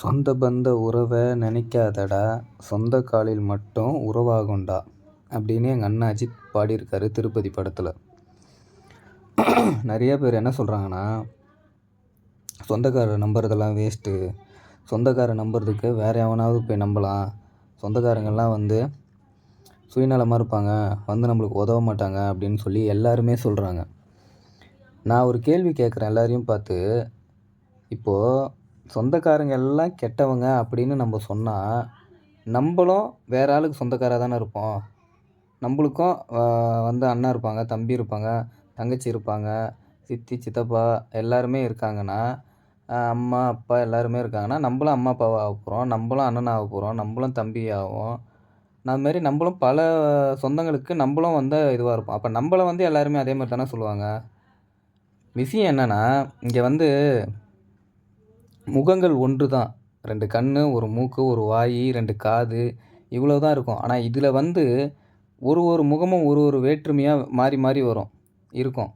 சொந்த பந்த உறவை நினைக்காதடா. சொந்த காலில் மட்டும் உறவாகும்டா. அப்படின்னு எங்கள் அண்ணன் அஜித் பாடியிருக்காரு திருப்பதி படத்தில். நிறைய பேர் என்ன சொல்கிறாங்கன்னா சொந்தக்காரரை நம்புறதெல்லாம் வேஸ்ட்டு சொந்தக்காரரை நம்புறதுக்கு வேறு எவனாவது போய் நம்பலாம். சொந்தக்காரங்கெல்லாம் வந்து சுயநலமாக இருப்பாங்க. வந்து நம்மளுக்கு உதவ மாட்டாங்க அப்படின்னு சொல்லி எல்லாருமே சொல்கிறாங்க நான் ஒரு கேள்வி கேட்குறேன் எல்லாரையும் பார்த்து. இப்போது சொந்தக்காரங்க எல்லாம் கெட்டவங்க அப்படின்னு நம்ம சொன்னால் நம்மளும் வேற ஆளுக்கு சொந்தக்காராக தானே இருப்போம். நம்மளுக்கும் வந்து அண்ணன் இருப்பாங்க தம்பி இருப்பாங்க தங்கச்சி இருப்பாங்க சித்தி சித்தப்பா எல்லாருமே இருக்காங்கன்னா அம்மா அப்பா எல்லாருமே இருக்காங்கன்னா நம்மளும் அம்மா அப்பாவாக ஆக போகிறோம் நம்மளும் அண்ணன் ஆக போகிறோம் நம்மளும் தம்பி ஆகும் அதுமாரி நம்மளும் பல சொந்தங்களுக்கு நம்மளும் வந்து இதுவாக இருப்போம். அப்போ நம்மளை வந்து எல்லாருமே அதே மாதிரி தானே சொல்லுவாங்க. விஷயம் என்னென்னா இங்கே வந்து முகங்கள் ஒன்று தான் ரெண்டு கண் ஒரு மூக்கு ஒரு வாய் ரெண்டு காது இவ்வளோ தான் இருக்கும். ஆனால் இதில் வந்து ஒரு ஒரு முகமும் ஒரு ஒரு வேற்றுமையாக மாறி மாறி வரும் இருக்கும்.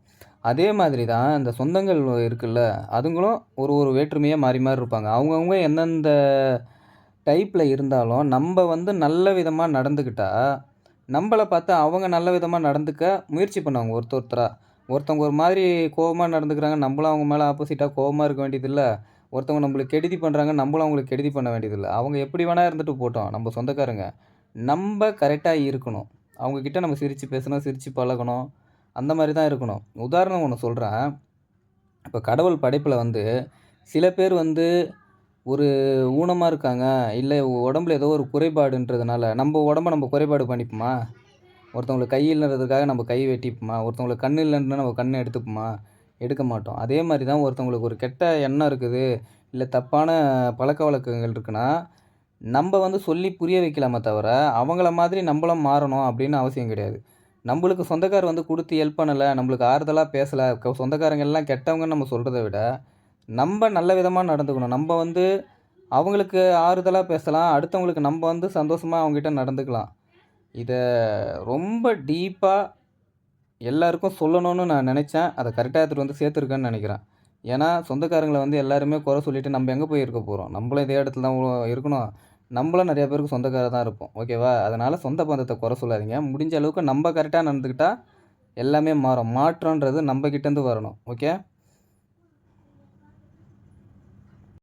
அதே மாதிரி தான் இந்த சொந்தங்கள் இருக்குல்ல அதுங்களும் ஒரு ஒரு வேற்றுமையாக மாறி மாறி இருப்பாங்க. அவங்கவுங்க எந்தெந்த டைப்பில் இருந்தாலும் நம்ம வந்து நல்ல விதமாக நடந்துக்கிட்டால் நம்மளை பார்த்து அவங்க நல்ல விதமாக நடந்துக்க முயற்சி பண்ணுவாங்க ஒருத்தர் ஒருத்தராக ஒருத்தவங்க ஒரு மாதிரி கோவமாக நடந்துக்கிறாங்க நம்மளும் அவங்க மேலே ஆப்போசிட்டாக கோவமாக இருக்க வேண்டியதில்லை. ஒருத்தவங்க நம்மளுக்கு கெடுதி பண்ணுறாங்க நம்மளும் அவங்களுக்கு கெடுதி பண்ண வேண்டியதில்லை. அவங்க எப்படி வேணால் இருந்துட்டு போட்டோம் நம்ம சொந்தக்காரங்க. நம்ம கரெக்டாக இருக்கணும். அவங்கக்கிட்ட நம்ம சிரித்து பேசணும் சிரித்து பழகணும். அந்த மாதிரி தான் இருக்கணும். உதாரணம் ஒன்று சொல்கிறேன் இப்போ கடவுள் படைப்பில் வந்து சில பேர் வந்து ஒரு ஊனமாக இருக்காங்க. இல்லை உடம்புல ஏதோ ஒரு குறைபாடுன்றதுனால நம்ம உடம்ப நம்ம குறைபாடு பண்ணிப்போமா? ஒருத்தவங்களுக்கு கை இல்லைன்றதுக்காக நம்ம கை வெட்டிப்போமா? ஒருத்தவங்களுக்கு கண் இல்லைன்னு நம்ம கண் எடுத்துப்போமா? எடுக்க மாட்டோம். அதே மாதிரி தான் ஒருத்தவங்களுக்கு ஒரு கெட்ட எண்ணம் இருக்குது இல்லை தப்பான பழக்க வழக்கங்கள் இருக்குன்னா நம்ம வந்து சொல்லி புரிய வைக்கலாமே தவிர அவங்கள மாதிரி நம்மளும் மாறணும் அப்படின்னு அவசியம் கிடையாது. நம்மளுக்கு சொந்தக்கார் வந்து கொடுத்து ஹெல்ப் பண்ணலை நம்மளுக்கு ஆறுதலாக பேசலை சொந்தக்காரங்க எல்லாம் கெட்டவங்கன்னு நம்ம சொல்கிறத விட நம்ம நல்ல விதமாக நடந்துக்கணும். நம்ம வந்து அவங்களுக்கு ஆறுதலாக பேசலாம் அடுத்தவங்களுக்கு நம்ம வந்து சந்தோஷமாக அவங்ககிட்ட நடந்துக்கலாம். இதை ரொம்ப டீப்பாக எல்லாருக்கும் சொல்லணும்னு நான் நினச்சேன். அதை கரெக்டாக எடுத்துகிட்டு வந்து சேர்த்துருக்கேன்னு நினைக்கிறேன். ஏன்னா சொந்தக்காரங்களை வந்து எல்லாருமே குறை சொல்லிவிட்டு நம்ம எங்கே போய் இருக்க போகிறோம் நம்மளும் இதே இடத்துல தான் இருக்கணும். நம்மளும் நிறையா பேருக்கு சொந்தக்காரர் தான் இருப்போம். ஓகேவா அதனால் சொந்த பந்தத்தை குறை சொல்லாதீங்க. முடிஞ்ச அளவுக்கு நம்ம கரெக்டாக நடந்துக்கிட்டால் எல்லாமே மாறும். மாற்றன்றது நம்ம கிட்டேருந்து வரணும். ஓகே